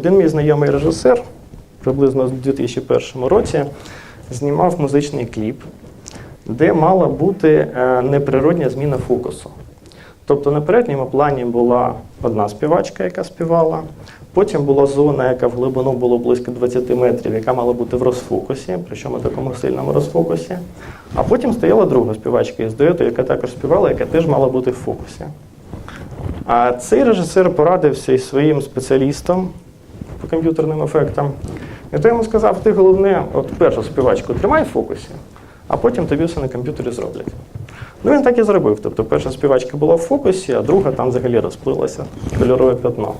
Один мій знайомий режисер приблизно в 2001 році знімав музичний кліп, де мала бути е, неприродня зміна фокусу. Тобто на передньому плані була одна співачка, яка співала. Потім була зона, яка в глибину було близько 20 метрів, яка мала бути в розфокусі, причому такому сильному розфокусі. А потім стояла друга співачка із дуету, яка також співала, яка теж мала бути в фокусі. А цей режисер порадився із своїм спеціалістом по комп'ютерним ефектам. І той йому сказав: ти головне, от першу співачку тримай в фокусі, а потім тобі все на комп'ютері зроблять. Ну він так і зробив. Тобто перша співачка була в фокусі, а друга там взагалі розплилася кольорове п'ятно.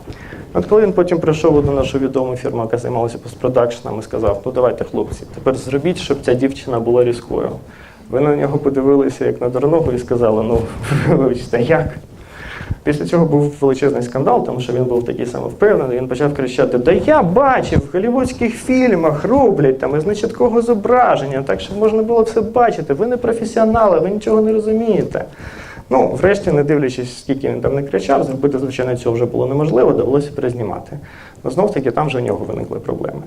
От коли він потім прийшов одну нашу відому фірму, яка займалася постпродакшном, і сказав: ну давайте, хлопці, тепер зробіть, щоб ця дівчина була різкою. Ви на нього подивилися як на дурного і сказали, ну вибачте, як? Після цього був величезний скандал, тому що він був такий самовпевнений. Він почав кричати: Да я бачив в голівудських фільмах роблять там із нечіткого зображення, так щоб можна було все бачити. Ви не професіонали, ви нічого не розумієте. Ну, врешті, не дивлячись, скільки він там не кричав, зробити, звичайно, цього вже було неможливо, довелося перезнімати. Ну, знов таки, там вже в нього виникли проблеми.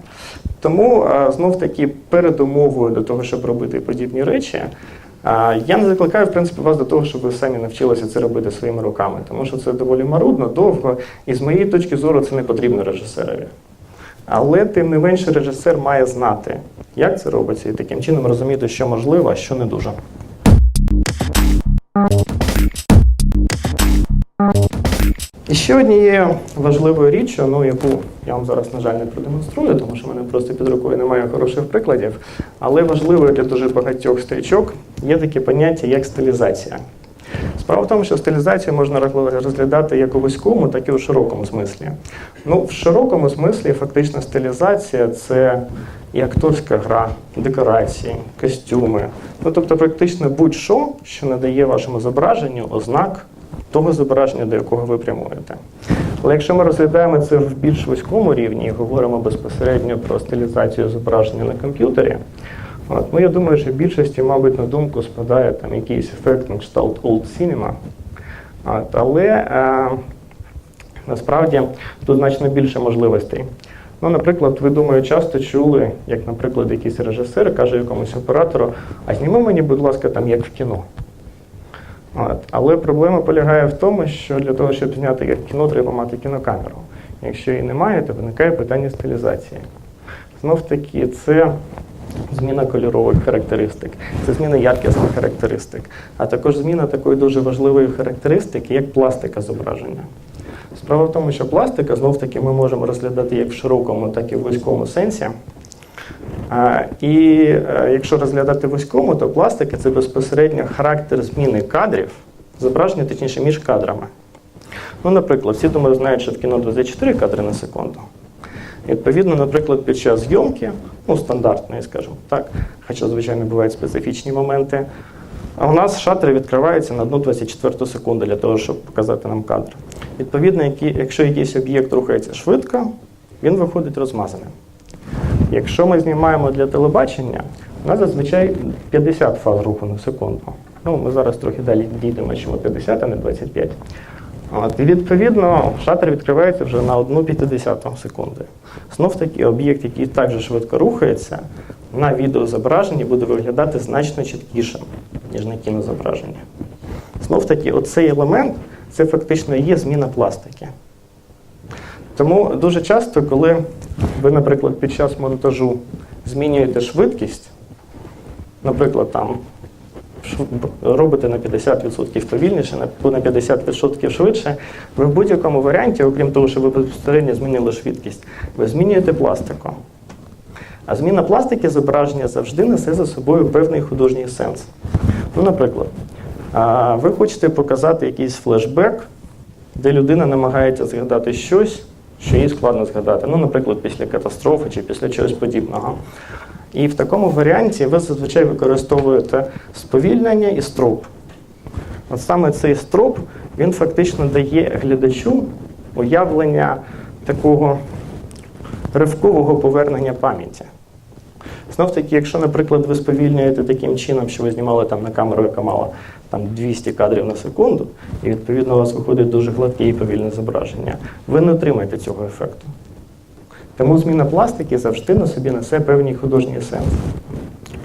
Тому знов таки передумовою до того, щоб робити подібні речі. Я не закликаю, в принципі, вас до того, щоб ви самі навчилися це робити своїми руками, тому що це доволі марудно, довго, і з моєї точки зору це не потрібно режисерові. Але тим не менше режисер має знати, як це робиться, і таким чином розуміти, що можливо, а що не дуже. І ще однією важливою річчю, ну яку я вам зараз, на жаль, не продемонструю, тому що в мене просто під рукою немає хороших прикладів. Але важливою для дуже багатьох стрічок є таке поняття, як стилізація. Справа в тому, що стилізацію можна розглядати як у вузькому, так і у широкому смислі. Ну, в широкому смислі фактично стилізація це і акторська гра, декорації, костюми. Ну, тобто, практично будь-що, що надає вашому зображенню ознак того зображення, до якого ви прямуєте. Але якщо ми розглядаємо це в більш вузькому рівні і говоримо безпосередньо про стилізацію зображення на комп'ютері, от, ну я думаю, що більшості, мабуть, на думку спадає там якийсь ефект на кшталт Old Cinema. От, але е, насправді тут значно більше можливостей. Ну, наприклад, ви думаю, часто чули, як, наприклад, якийсь режисер каже якомусь оператору, а зніми мені, будь ласка, там як в кіно. От. Але проблема полягає в тому, що для того, щоб зняти як кіно, треба мати кінокамеру. Якщо її немає, то виникає питання стилізації. Знов таки, це зміна кольорових характеристик, це зміна якісних характеристик, а також зміна такої дуже важливої характеристики, як пластика зображення. Справа в тому, що пластика знов таки ми можемо розглядати як в широкому, так і в вузькому сенсі. І е, якщо розглядати вузькому, то пластика це безпосередньо характер зміни кадрів, зображення, точніше, між кадрами. Ну, наприклад, всі думаю, знають, що в кіно 24 кадри на секунду. Відповідно, наприклад, під час зйомки, ну, стандартної, скажімо так, хоча, звичайно, бувають специфічні моменти, а у нас шатери відкриваються на одну 24 секунду для того, щоб показати нам кадр. Відповідно, якщо якийсь об'єкт рухається швидко, він виходить розмазаним. Якщо ми знімаємо для телебачення, у нас зазвичай 50 фаз руху на секунду. Ну, Ми зараз трохи далі дійдемо, чому 50, а не 25. От, І відповідно шатер відкривається вже на 1,50 секунди. Знов таки об'єкт, який також швидко рухається, на відеозображенні буде виглядати значно чіткішим, ніж на кінозображенні. Знов таки, оцей елемент це фактично є зміна пластики. Тому дуже часто, коли ви, наприклад, під час монтажу змінюєте швидкість, наприклад, там робите на 50% повільніше, на 50% швидше, ви в будь-якому варіанті, окрім того, що ви безпосередньо змінили швидкість, ви змінюєте пластику. А зміна пластики зображення завжди несе за собою певний художній сенс. Ну, наприклад, ви хочете показати якийсь флешбек, де людина намагається згадати щось що їй складно згадати. Ну, наприклад, після катастрофи чи після чогось подібного. І в такому варіанті ви зазвичай використовуєте сповільнення і строп. От саме цей строп він фактично дає глядачу уявлення такого ривкового повернення пам'яті. Знов таки, якщо, наприклад, ви сповільнюєте таким чином, що ви знімали там на камеру, яка мала там 200 кадрів на секунду, і відповідно у вас виходить дуже гладке і повільне зображення, ви не отримаєте цього ефекту. Тому зміна пластики завжди на собі несе певний художній сенс.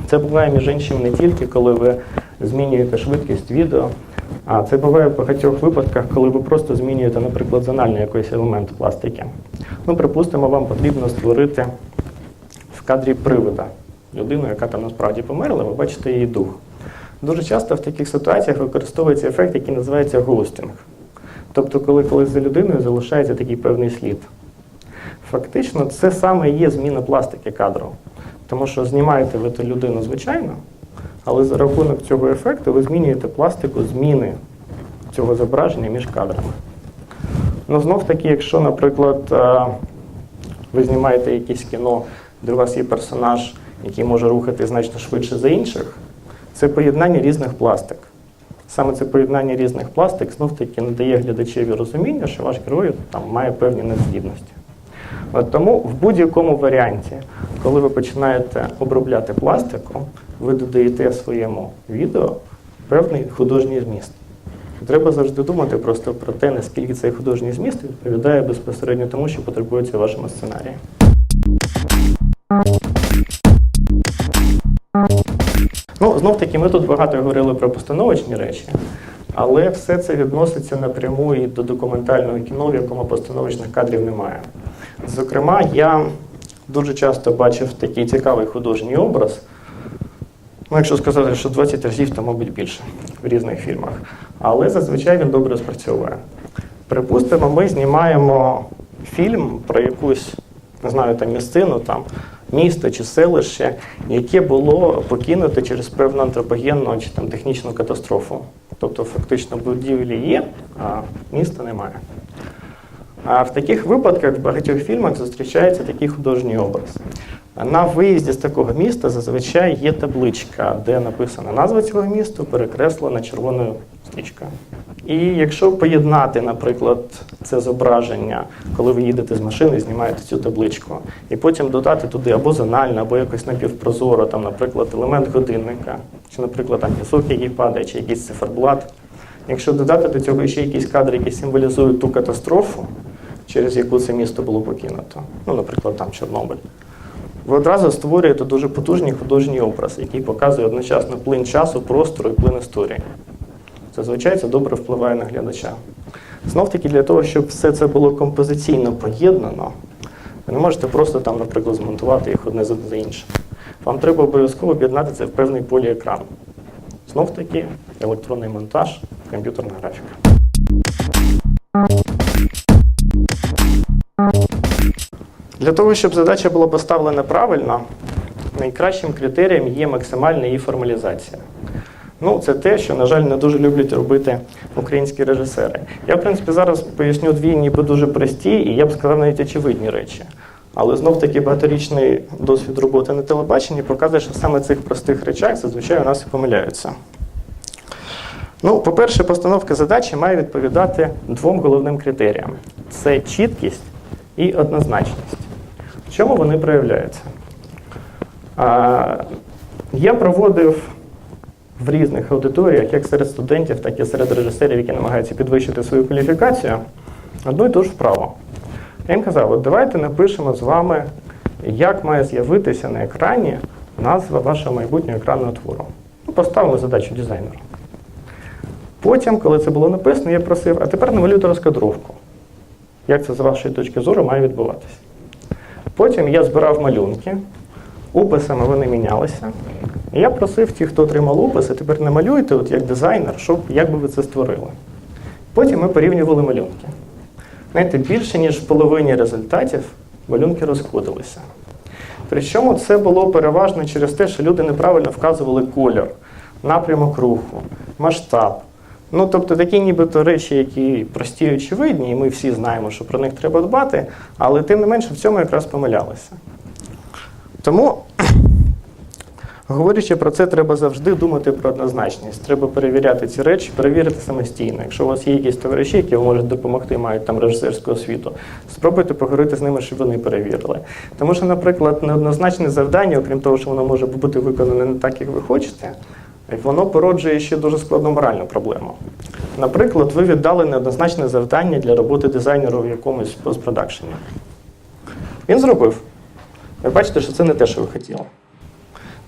Це буває між іншим не тільки коли ви змінюєте швидкість відео, а це буває в багатьох випадках, коли ви просто змінюєте, наприклад, зональний якийсь елемент пластики. Ну, припустимо, вам потрібно створити в кадрі привида людину, яка там насправді померла, ви бачите її дух. Дуже часто в таких ситуаціях використовується ефект, який називається гостинг. Тобто, коли колись за людиною залишається такий певний слід. Фактично, це саме є зміна пластики кадру. Тому що знімаєте ви ту людину звичайно, але за рахунок цього ефекту ви змінюєте пластику зміни цього зображення між кадрами. Ну, знов таки, якщо, наприклад, е, ви знімаєте якесь кіно, де у вас є персонаж, який може рухати значно швидше за інших, це поєднання різних пластик. Саме це поєднання різних пластик знов таки надає глядачеві розуміння, що ваш герой там має певні надздібності. От тому в будь-якому варіанті, коли ви починаєте обробляти пластику, ви додаєте своєму відео певний художній зміст. Треба завжди думати просто про те, наскільки цей художній зміст відповідає безпосередньо тому, що потребується вашому сценарії. Знов таки, ми тут багато говорили про постановочні речі, але все це відноситься напряму і до документального кіно, в якому постановочних кадрів немає. Зокрема, я дуже часто бачив такий цікавий художній образ. Ну, якщо сказати, що 20 разів, то, мабуть, більше в різних фільмах. Але зазвичай він добре спрацьовує. Припустимо, ми знімаємо фільм про якусь, не знаю, там місцину, там, місто чи селище, яке було покинуте через певну антропогенну чи там, технічну катастрофу. Тобто, фактично, будівлі є, а міста немає. А в таких випадках в багатьох фільмах зустрічається такий художній образ. На виїзді з такого міста зазвичай є табличка, де написана назва цього міста, перекреслена червоною стрічкою. І якщо поєднати, наприклад, це зображення, коли ви їдете з машини, знімаєте цю табличку, і потім додати туди або зонально, або якось напівпрозоро, там, наприклад, елемент годинника, чи, наприклад, там пісок, який падає, чи якийсь циферблат. Якщо додати до цього ще якісь кадри, які символізують ту катастрофу, через яку це місто було покинуто, ну, наприклад, там Чорнобиль, ви одразу створюєте дуже потужний художній образ, який показує одночасно плин часу, простору і плин історії. Зазвичай це добре впливає на глядача. Знов таки, для того, щоб все це було композиційно поєднано, ви не можете просто там, наприклад, змонтувати їх одне за іншим. Вам треба обов'язково об'єднати це в певний поліекран. Знов таки, електронний монтаж, комп'ютерна графіка. Для того, щоб задача була поставлена правильно, найкращим критерієм є максимальна її формалізація. Ну, це те, що, на жаль, не дуже люблять робити українські режисери. Я, в принципі, зараз поясню дві ніби дуже прості, і я б сказав навіть очевидні речі. Але знов таки багаторічний досвід роботи на телебаченні показує, що саме цих простих речах зазвичай у нас і помиляються. Ну, по-перше, постановка задачі має відповідати двом головним критеріям: це чіткість і однозначність. В чому вони проявляються? Я проводив в різних аудиторіях, як серед студентів, так і серед режисерів, які намагаються підвищити свою кваліфікацію, одну і ту ж вправу. Я їм казав, от давайте напишемо з вами, як має з'явитися на екрані назва вашого майбутнього екранного твору. Ну, поставимо задачу дизайнеру. Потім, коли це було написано, я просив, а тепер намалюйте розкадровку. Як це з вашої точки зору має відбуватися? Потім я збирав малюнки, уписами вони мінялися. І я просив ті, хто отримав уписи, тепер намалюйте, от як дизайнер, щоб як би ви це створили. Потім ми порівнювали малюнки. Знаєте, більше, ніж в половині результатів малюнки розходилися. Причому це було переважно через те, що люди неправильно вказували колір, напрямок руху, масштаб. Ну, тобто такі нібито речі, які прості і очевидні, і ми всі знаємо, що про них треба дбати, але тим не менше в цьому якраз помилялися. Тому, говорячи про це, треба завжди думати про однозначність. Треба перевіряти ці речі, перевірити самостійно. Якщо у вас є якісь товариші, які вам можуть допомогти, мають там режисерську освіту, спробуйте поговорити з ними, щоб вони перевірили. Тому що, наприклад, неоднозначне завдання, окрім того, що воно може бути виконане не так, як ви хочете, воно породжує ще дуже складну моральну проблему. Наприклад, ви віддали неоднозначне завдання для роботи дизайнера в якомусь постпродакшені. Він зробив. Ви бачите, що це не те, що ви хотіли.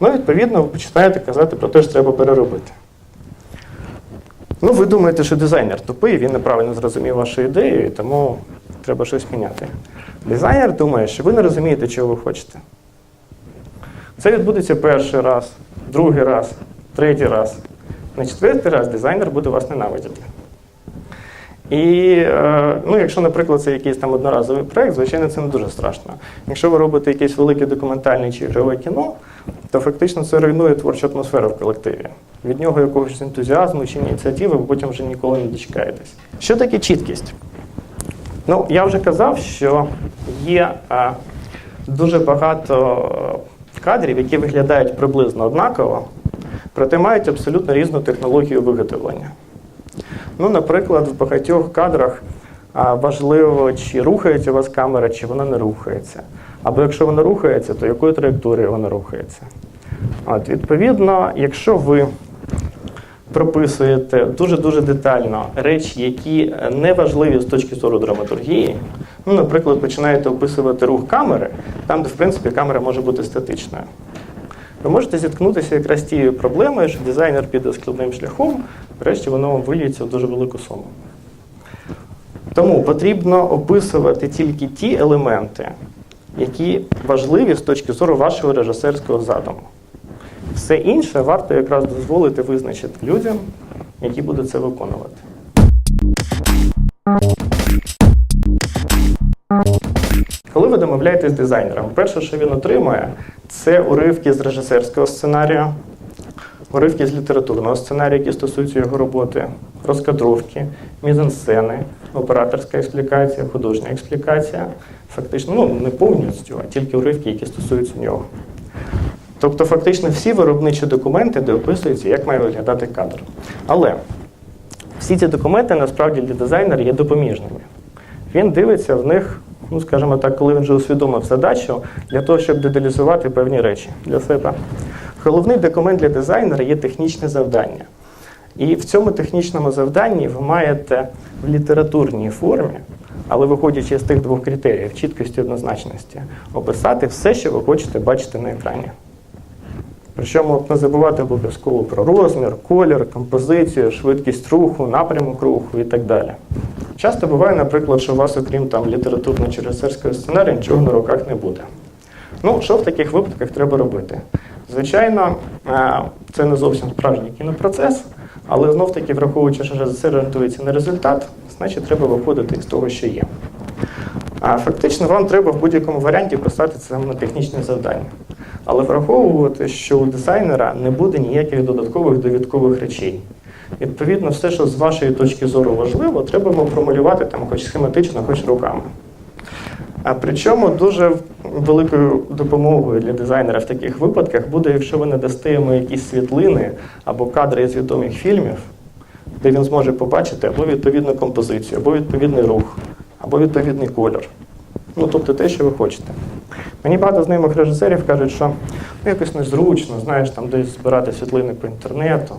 Ну, відповідно, ви починаєте казати про те, що треба переробити. Ну, ви думаєте, що дизайнер тупий, він неправильно зрозумів вашу ідею, і тому треба щось міняти. Дизайнер думає, що ви не розумієте, чого ви хочете. Це відбудеться перший раз, другий раз, третій раз. На четвертий раз дизайнер буде вас ненавидіти. І е, ну, якщо, наприклад, це якийсь там одноразовий проєкт, звичайно, це не дуже страшно. Якщо ви робите якесь велике документальне чи ігрове кіно, то фактично це руйнує творчу атмосферу в колективі. Від нього якогось ентузіазму чи ініціативи ви потім вже ніколи не дочекаєтесь. Що таке чіткість? Ну, я вже казав, що є е, дуже багато е, кадрів, які виглядають приблизно однаково, проте мають абсолютно різну технологію виготовлення. Ну, наприклад, в багатьох кадрах важливо, чи рухається у вас камера, чи вона не рухається. Або якщо вона рухається, то якою траєкторією вона рухається. От, відповідно, якщо ви прописуєте дуже-дуже детально речі, які не важливі з точки зору драматургії, ну, наприклад, починаєте описувати рух камери, там, де в принципі камера може бути статичною. Ви можете зіткнутися якраз з тією проблемою, що дизайнер піде складним шляхом, врешті воно виліється в дуже велику суму. Тому потрібно описувати тільки ті елементи, які важливі з точки зору вашого режисерського задуму. Все інше варто якраз дозволити визначити людям, які будуть це виконувати. Коли ви домовляєтесь з дизайнером, перше, що він отримує, це уривки з режисерського сценарію, уривки з літературного сценарію, які стосуються його роботи, розкадровки, мізансцени, операторська експлікація, художня експлікація. Фактично, ну не повністю, а тільки уривки, які стосуються нього. Тобто, фактично, всі виробничі документи, де описується, як має виглядати кадр. Але всі ці документи насправді для дизайнера є допоміжними. Він дивиться в них, ну скажімо так, коли він вже усвідомив задачу для того, щоб деталізувати певні речі для себе. Головний документ для дизайнера є технічне завдання. І в цьому технічному завданні ви маєте в літературній формі, але виходячи з тих двох критеріїв чіткості і однозначності, описати все, що ви хочете бачити на екрані. Причому не забувати обов'язково про розмір, колір, композицію, швидкість руху, напрямок руху і так далі. Часто буває, наприклад, що у вас, окрім там літературно чи режисерського сценарію, нічого на руках не буде. Ну, що в таких випадках треба робити? Звичайно, е, це не зовсім справжній кінопроцес, але знов таки, враховуючи, що режисер орієнтується на результат, значить треба виходити з того, що є. А фактично вам треба в будь-якому варіанті писати це саме технічне завдання. Але враховувати, що у дизайнера не буде ніяких додаткових довідкових речей. Відповідно, все, що з вашої точки зору важливо, треба формулювати там хоч схематично, хоч руками. А причому дуже великою допомогою для дизайнера в таких випадках буде, якщо ви надасте йому якісь світлини або кадри з відомих фільмів, де він зможе побачити або відповідну композицію, або відповідний рух, або відповідний колір. Ну, тобто те, що ви хочете. Мені багато знайомих режисерів кажуть, що ну, якось незручно, знаєш, там десь збирати світлини по інтернету,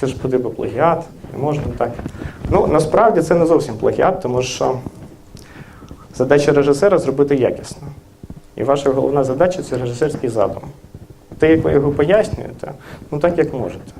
це ж би плагіат, не можна так. Ну, насправді це не зовсім плагіат, тому що задача режисера зробити якісно. І ваша головна задача це режисерський задум. Те, як ви його пояснюєте, ну так як можете.